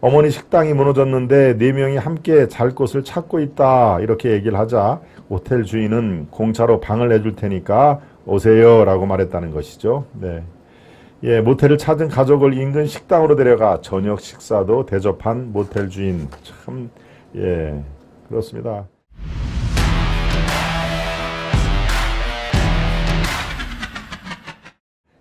어머니 식당이 무너졌는데 네 명이 함께 잘 곳을 찾고 있다. 이렇게 얘기를 하자 호텔 주인은 공짜로 방을 내줄 테니까 오세요 라고 말했다는 것이죠. 네. 예, 모텔을 찾은 가족을 인근 식당으로 데려가 저녁 식사도 대접한 모텔 주인. 참, 예, 그렇습니다.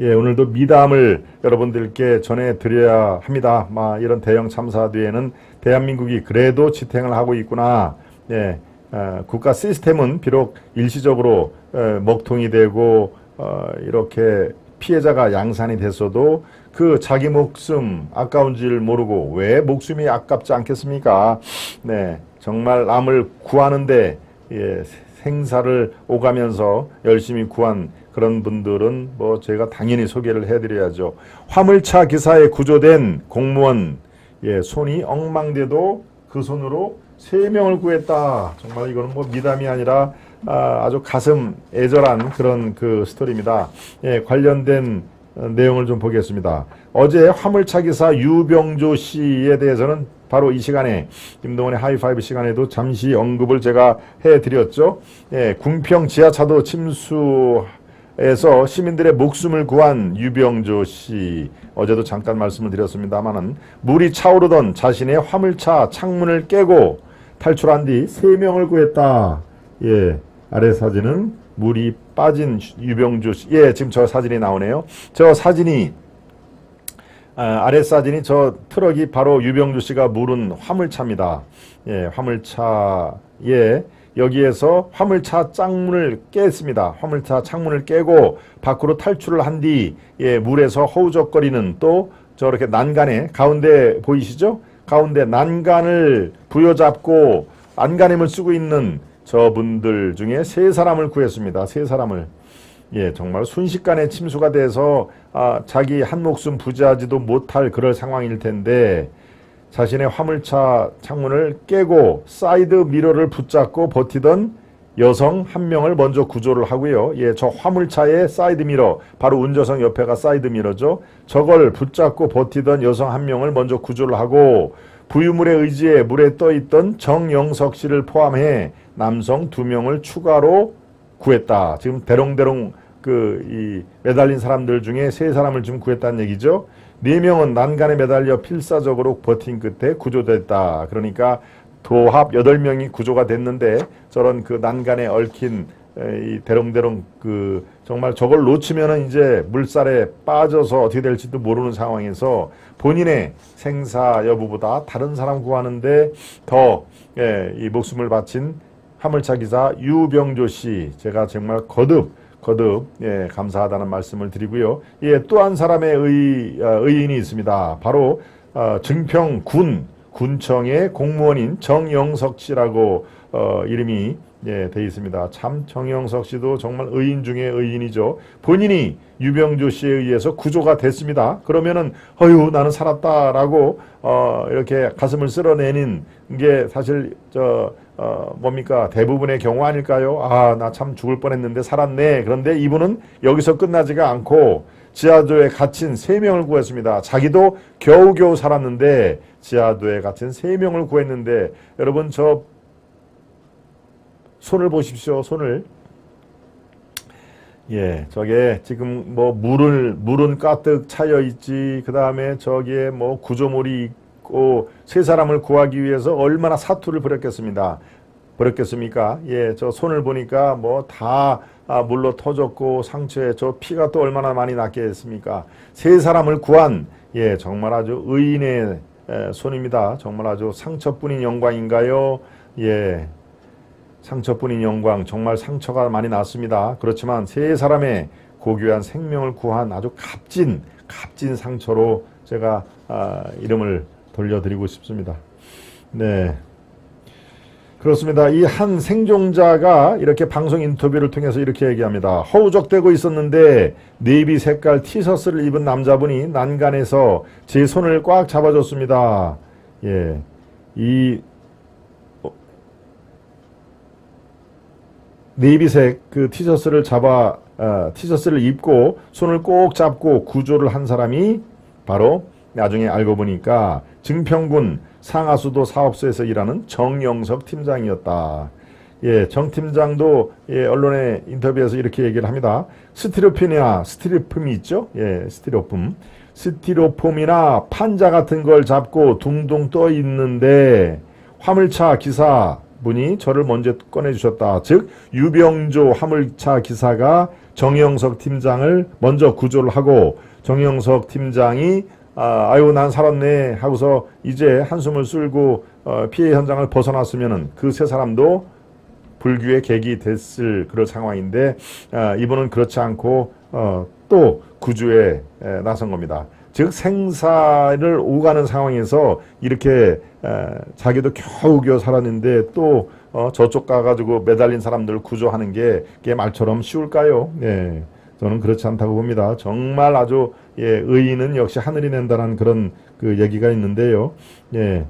예, 오늘도 미담을 여러분들께 전해드려야 합니다. 막 이런 대형 참사 뒤에는 대한민국이 그래도 지탱을 하고 있구나. 예, 어, 국가 시스템은 비록 일시적으로 어, 먹통이 되고 어, 이렇게 피해자가 양산이 됐어도 그 자기 목숨 아까운 줄 모르고 왜 목숨이 아깝지 않겠습니까? 네, 정말 남을 구하는데 예, 생사를 오가면서 열심히 구한 그런 분들은 뭐 제가 당연히 소개를 해드려야죠. 화물차 기사에 구조된 공무원 예, 손이 엉망돼도 그 손으로 세 명을 구했다. 정말 이거는 뭐 미담이 아니라 아, 아주 가슴 애절한 그런 그 스토리입니다. 예, 관련된 어, 내용을 좀 보겠습니다. 어제 화물차 기사 유병조 씨에 대해서는 바로 이 시간에 김동원의 하이파이브 시간에도 잠시 언급을 제가 해드렸죠. 예, 궁평 지하차도 침수 에서 시민들의 목숨을 구한 유병조 씨 어제도 잠깐 말씀을 드렸습니다만은 물이 차오르던 자신의 화물차 창문을 깨고 탈출한 뒤 세 명을 구했다. 예, 아래 사진은 물이 빠진 유병주 씨. 예, 지금 저 사진이 나오네요. 저 사진이 아, 아래 사진이 저 트럭이 바로 유병주 씨가 물은 화물차입니다. 예, 화물차에 여기에서 화물차 짱문을 깼습니다. 화물차 창문을 깨고 밖으로 탈출을 한 뒤 예, 물에서 허우적거리는 또 저렇게 난간에 가운데 보이시죠? 가운데 난간을 부여잡고 안간힘을 쓰고 있는 저분들 중에 세 사람을 구했습니다. 세 사람을. 예, 정말 순식간에 침수가 돼서 아, 자기 한 목숨 부지하지도 못할 그럴 상황일 텐데 자신의 화물차 창문을 깨고 사이드 미러를 붙잡고 버티던 여성 한 명을 먼저 구조를 하고요. 예, 저 화물차의 사이드 미러, 바로 운전석 옆에가 사이드 미러죠. 저걸 붙잡고 버티던 여성 한 명을 먼저 구조를 하고 부유물의 의지에 물에 떠 있던 정영석 씨를 포함해 남성 두 명을 추가로 구했다. 지금 대롱대롱 그 이 매달린 사람들 중에 세 사람을 지금 구했다는 얘기죠. 네 명은 난간에 매달려 필사적으로 버틴 끝에 구조됐다. 그러니까 도합 여덟 명이 구조가 됐는데 저런 그 난간에 얽힌 이 대롱대롱 그 정말 저걸 놓치면은 이제 물살에 빠져서 어떻게 될지도 모르는 상황에서 본인의 생사 여부보다 다른 사람 구하는데 더 예, 이 목숨을 바친 화물차 기사 유병조 씨 제가 정말 거듭 거듭 예, 감사하다는 말씀을 드리고요. 예, 또 한 사람의 의, 어, 의인이 있습니다. 바로 어, 증평군 군청의 공무원인 정영석 씨라고 어, 이름이 예, 돼 있습니다. 참 정영석 씨도 정말 의인 중에 의인이죠. 본인이 유병조 씨에 의해서 구조가 됐습니다. 그러면은 어유 나는 살았다라고 어, 이렇게 가슴을 쓸어내는 게 사실 저 어, 뭡니까 대부분의 경우 아닐까요? 아 나 참 죽을 뻔했는데 살았네. 그런데 이분은 여기서 끝나지가 않고 지하도에 갇힌 세 명을 구했습니다. 자기도 겨우겨우 살았는데 지하도에 갇힌 세 명을 구했는데 여러분 저 손을 보십시오. 손을. 예, 저게 지금 뭐 물을 물은 가득 차여 있지. 그다음에 저기에 뭐 구조물이 세 사람을 구하기 위해서 얼마나 사투를 벌였겠습니다. 벌였겠습니까? 예, 저 손을 보니까 뭐다 아, 물로 터졌고 상처에 저 피가 또 얼마나 많이 났겠습니까? 세 사람을 구한 예, 정말 아주 의인의 에, 손입니다. 정말 아주 상처뿐인 영광인가요? 예. 상처뿐인 영광 정말 상처가 많이 났습니다. 그렇지만 세 사람의 고귀한 생명을 구한 아주 값진 값진 상처로 제가 아, 이름을 돌려드리고 싶습니다. 네. 그렇습니다. 이 한 생존자가 이렇게 방송 인터뷰를 통해서 이렇게 얘기합니다. 허우적대고 있었는데 네비 색깔 티셔츠를 입은 남자분이 난간에서 제 손을 꽉 잡아줬습니다. 예. 이 네이비색 그 티셔츠를 잡아 어, 티셔츠를 입고 손을 꼭 잡고 구조를 한 사람이 바로 나중에 알고 보니까 증평군 상하수도 사업소에서 일하는 정영석 팀장이었다. 예, 정 팀장도 예, 언론의 인터뷰에서 이렇게 얘기를 합니다. 스티로폼이나 스티로폼이 있죠? 예, 스티로폼. 스티로폼이나 판자 같은 걸 잡고 둥둥 떠 있는데 화물차 기사 분이 저를 먼저 꺼내 주셨다. 즉 유병조 화물차 기사가 정영석 팀장을 먼저 구조를 하고 정영석 팀장이 아, 아유 난 살았네 하고서 이제 한숨을 쓸고 어, 피해 현장을 벗어났으면은 그세 사람도 불규의 계기 됐을 그런 상황인데 아, 이분은 그렇지 않고 어, 또 구조에 에, 나선 겁니다. 즉 생사를 오가는 상황에서 이렇게 에, 자기도 겨우겨우 살았는데 또 어, 저쪽 가가지고 매달린 사람들 구조하는 게, 게 말처럼 쉬울까요? 예. 저는 그렇지 않다고 봅니다. 정말 아주 예, 의인은 역시 하늘이 낸다는 그런 그 얘기가 있는데요. 예.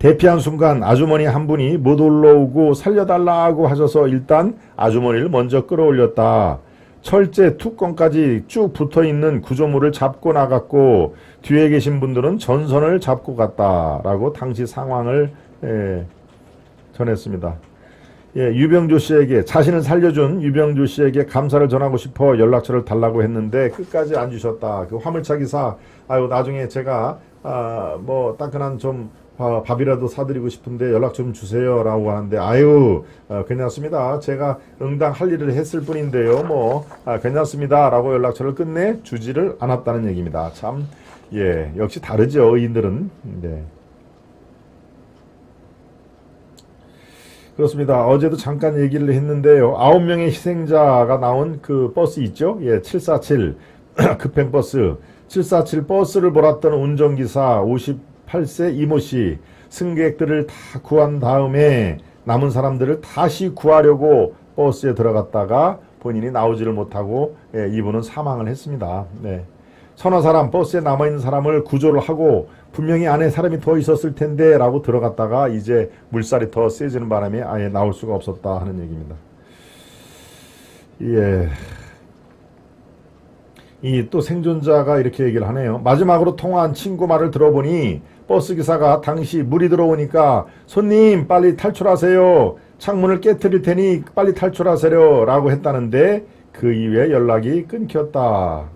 대피한 순간 아주머니 한 분이 못 올라오고 살려달라고 하셔서 일단 아주머니를 먼저 끌어올렸다. 철제 뚜껑까지 쭉 붙어 있는 구조물을 잡고 나갔고 뒤에 계신 분들은 전선을 잡고 갔다라고 당시 상황을 예, 전했습니다. 예, 유병조 씨에게 자신을 살려준 유병조 씨에게 감사를 전하고 싶어 연락처를 달라고 했는데 끝까지 안 주셨다. 그 화물차 기사 아유 나중에 제가 아, 뭐 따끈한 좀 아, 밥이라도 사드리고 싶은데 연락 좀 주세요라고 하는데 아유 어, 괜찮습니다. 제가 응당 할 일을 했을 뿐인데요. 뭐 아, 괜찮습니다라고 연락처를 끝내 주지를 않았다는 얘기입니다. 참 예, 역시 다르죠. 의인들은. 네. 그렇습니다. 어제도 잠깐 얘기를 했는데요. 아홉 명의 희생자가 나온 그 버스 있죠? 예, 747 급행버스. 747 버스를 몰았던 운전기사 58세 이모 씨. 승객들을 다 구한 다음에 남은 사람들을 다시 구하려고 버스에 들어갔다가 본인이 나오지를 못하고 예, 이분은 사망을 했습니다. 네. 서너 사람 버스에 남아있는 사람을 구조를 하고 분명히 안에 사람이 더 있었을 텐데 라고 들어갔다가 이제 물살이 더 세지는 바람에 아예 나올 수가 없었다 하는 얘기입니다. 예. 이 또 생존자가 이렇게 얘기를 하네요. 마지막으로 통화한 친구 말을 들어보니 버스 기사가 당시 물이 들어오니까 손님 빨리 탈출하세요. 창문을 깨뜨릴 테니 빨리 탈출하세요. 라고 했다는데 그 이후에 연락이 끊겼다.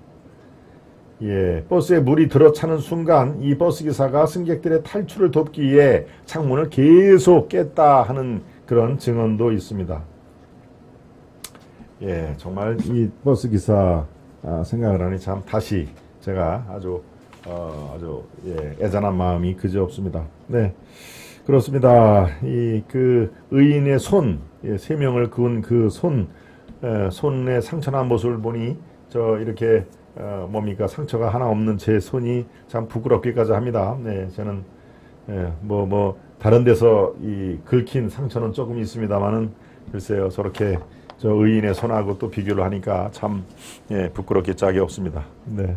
예, 버스에 물이 들어차는 순간 이 버스 기사가 승객들의 탈출을 돕기 위해 창문을 계속 깼다 하는 그런 증언도 있습니다. 예, 정말 이 버스 기사 아, 생각을 하니 참 다시 제가 아주 어, 아주 예, 애잔한 마음이 그저 없습니다. 네, 그렇습니다. 이 그 의인의 손, 예, 세 명을 그은 그 손, 에, 손에 상처난 모습을 보니 저 이렇게 어, 뭡니까 상처가 하나 없는 제 손이 참 부끄럽기까지 합니다. 네, 저는 뭐뭐 예, 뭐 다른 데서 이 긁힌 상처는 조금 있습니다만은 글쎄요 저렇게 저 의인의 손하고 또 비교를 하니까 참 예, 부끄럽기 짝이 없습니다. 네,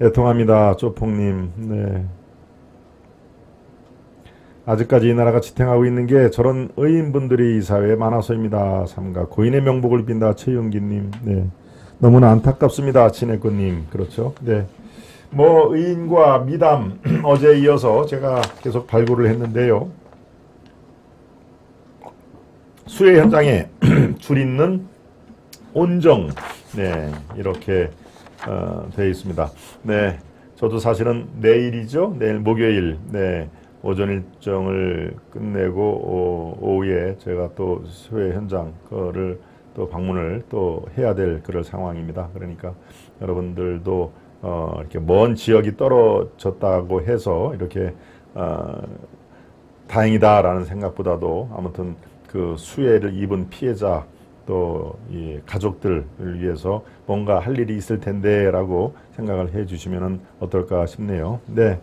애통합니다, 조폭님. 네. 아직까지 이 나라가 지탱하고 있는 게 저런 의인분들이 이 사회에 많아서입니다. 삼가 고인의 명복을 빈다 최용기님. 네. 너무나 안타깝습니다. 진해권님. 그렇죠. 네. 뭐 의인과 미담 어제 이어서 제가 계속 발굴을 했는데요. 수해 현장에 줄 있는 온정 네 이렇게 어, 되어 있습니다. 네 저도 사실은 내일이죠 내일 목요일 네 오전 일정을 끝내고 오, 오후에 제가 또 수해 현장 거를 또 방문을 또 해야 될 그런 상황입니다. 그러니까 여러분들도 어 이렇게 먼 지역이 떨어졌다고 해서 이렇게 어 다행이다라는 생각보다도 아무튼 그 수해를 입은 피해자 또 이 가족들을 위해서 뭔가 할 일이 있을 텐데라고 생각을 해주시면 어떨까 싶네요. 네.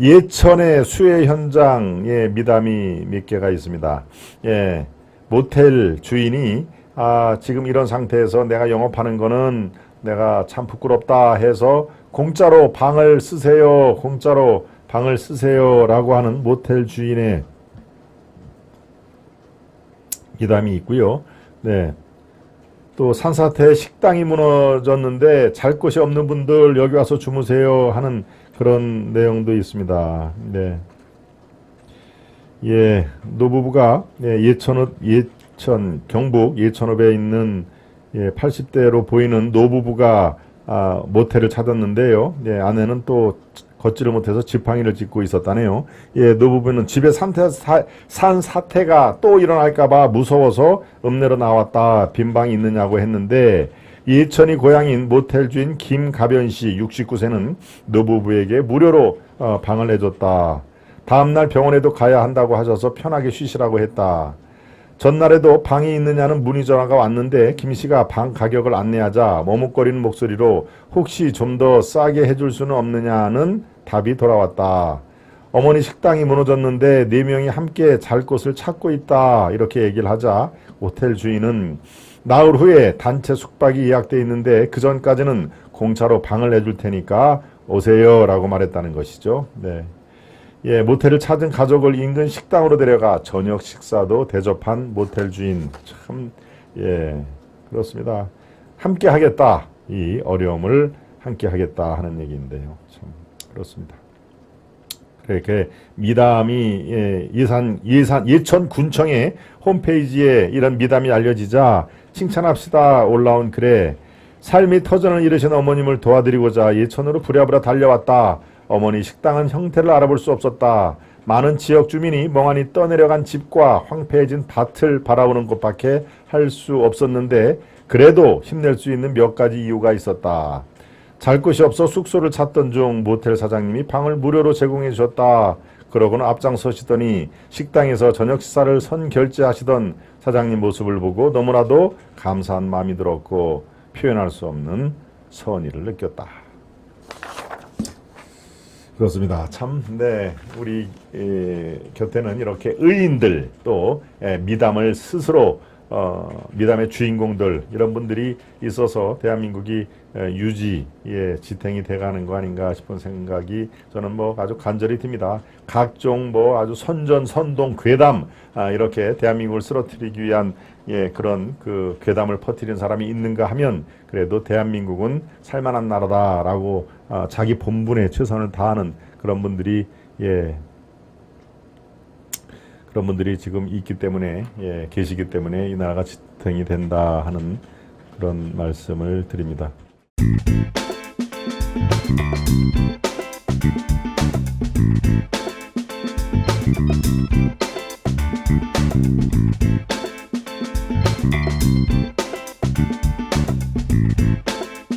예천의 수해 현장에 미담이 몇 개가 있습니다. 예, 모텔 주인이 아, 지금 이런 상태에서 내가 영업하는 거는 내가 참 부끄럽다 해서 공짜로 방을 쓰세요. 공짜로 방을 쓰세요. 라고 하는 모텔 주인의 기담이 있고요. 네. 또 산사태 식당이 무너졌는데 잘 곳이 없는 분들 여기 와서 주무세요 하는 그런 내용도 있습니다. 네. 예, 노부부가 예, 예천읍 예 천 경북 예천읍에 있는 예, 80대로 보이는 노부부가 아, 모텔을 찾았는데요. 예, 아내는 또 걷지를 못해서 지팡이를 짚고 있었다네요. 예, 노부부는 집에 산태, 사, 산 사태가 또 일어날까봐 무서워서 읍내로 나왔다. 빈방이 있느냐고 했는데 예천이 고향인 모텔 주인 김가변 씨 69세는 노부부에게 무료로 어, 방을 내줬다. 다음날 병원에도 가야 한다고 하셔서 편하게 쉬시라고 했다. 전날에도 방이 있느냐는 문의 전화가 왔는데 김 씨가 방 가격을 안내하자 머뭇거리는 목소리로 혹시 좀 더 싸게 해줄 수는 없느냐는 답이 돌아왔다. 어머니 식당이 무너졌는데 네 명이 함께 잘 곳을 찾고 있다. 이렇게 얘기를 하자 호텔 주인은 나흘 후에 단체 숙박이 예약돼 있는데 그 전까지는 공짜로 방을 내줄 테니까 오세요라고 말했다는 것이죠. 네. 예, 모텔을 찾은 가족을 인근 식당으로 데려가 저녁 식사도 대접한 모텔 주인. 참, 예, 그렇습니다. 함께 하겠다. 이 어려움을 함께 하겠다 하는 얘기인데요. 참, 그렇습니다. 그렇게 미담이 예, 예산 예산 예천 군청의 홈페이지에 이런 미담이 알려지자 칭찬합시다 올라온 글에 삶이 터전을 잃으신 어머님을 도와드리고자 예천으로 부랴부랴 달려왔다. 어머니 식당은 형태를 알아볼 수 없었다. 많은 지역 주민이 멍하니 떠내려간 집과 황폐해진 밭을 바라보는 것밖에 할 수 없었는데 그래도 힘낼 수 있는 몇 가지 이유가 있었다. 잘 곳이 없어 숙소를 찾던 중 모텔 사장님이 방을 무료로 제공해 주셨다. 그러고는 앞장서시더니 식당에서 저녁 식사를 선 결제하시던 사장님 모습을 보고 너무나도 감사한 마음이 들었고 표현할 수 없는 선의를 느꼈다. 그렇습니다. 참, 네, 우리 에, 곁에는 이렇게 의인들 또 에, 미담을 스스로 어, 미담의 주인공들 이런 분들이 있어서 대한민국이 에, 유지에 지탱이 돼가는 거 아닌가 싶은 생각이 저는 뭐 아주 간절히 듭니다. 각종 뭐 아주 선전 선동 괴담 아, 이렇게 대한민국을 쓰러뜨리기 위한 예, 그런 그 괴담을 퍼뜨리는 사람이 있는가 하면 그래도 대한민국은 살만한 나라다라고 아, 자기 본분에 최선을 다하는 그런 분들이 예, 그런 분들이 지금 있기 때문에 예, 계시기 때문에 이 나라가 지탱이 된다 하는 그런 말씀을 드립니다.